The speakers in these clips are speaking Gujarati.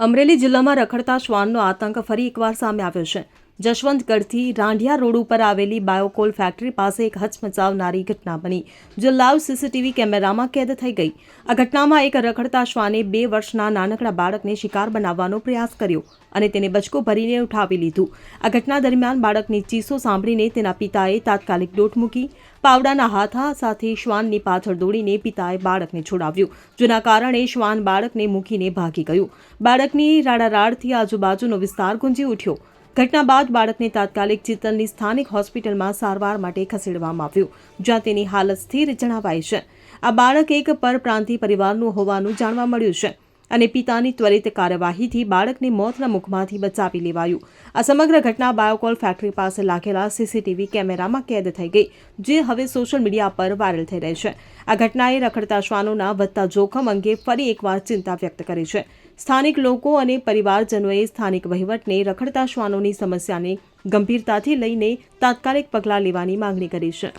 અમરેલી જિલ્લામાં રખડતા શ્વાનનો આતંક ફરી એકવાર સામે આવ્યો છે. જશવંતગઢથી રાંઢિયા રોડ ઉપર આવેલી બાયોકોલ ફેક્ટરી પાસે એક હચમચાવનારી ઘટના બની, જે લાઈવ સીસીટીવી કેમેરામાં કેદ થઈ ગઈ. આ ઘટનામાં એક રખડતા શ્વાને બે વર્ષના નાનકડા બાળકને શિકાર બનાવવાનો પ્રયાસ કર્યો અને તેને બચકો ભરીને ઉઠાવી લીધું. આ ઘટના દરમિયાન બાળકની ચીસો સાંભળીને તેના પિતાએ તાત્કાલિક દોટ મૂકી, પાવડાના હાથા સાથે શ્વાનની પાછળ દોડીને પિતાએ બાળકને છોડાવ્યું, જેના કારણે શ્વાન બાળકને મૂકીને ભાગી ગયું. બાળકની રાડારાડથી આજુબાજુનો વિસ્તાર ગુંજી ઉઠ્યો. ઘટના બાદ બાળકને તાત્કાલિક ચિત્તલની સ્થાનિક હોસ્પિટલમાં સારવાર માટે ખસેડવામાં આવ્યું, જ્યાં તેની હાલત સ્થિર જણાવાઈ છે. આ બાળક એક પરપ્રાંતિ પરિવારનું હોવાનું જાણવા મળ્યું છે. અને પિતાની ત્વરિત કાર્યવાહીથી બાળકને મોતના મુખમાંથી બચાવી લેવાયું. આ સમગ્ર ઘટના બાયોકોલ ફેક્ટરી પાસે લાગેલા સીસીટીવી કેમેરામાં કેદ થઈ ગઈ, જે હવે સોશિયલ મીડિયા પર વાયરલ થઈ રહી છે. આ ઘટનાએ રખડતા શ્વાનોના વધતા જોખમ અંગે ફરી એકવાર ચિંતા વ્યક્ત કરી છે. સ્થાનિક લોકો અને પરિવારજનોએ સ્થાનિક વહીવટને રખડતા શ્વાનોની સમસ્યાને ગંભીરતાથી લઈને તાત્કાલિક પગલાં લેવાની માંગણી કરી છે.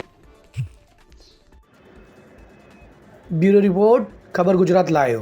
બ્યુરો રિપોર્ટ, ખબર ગુજરાત લાયો.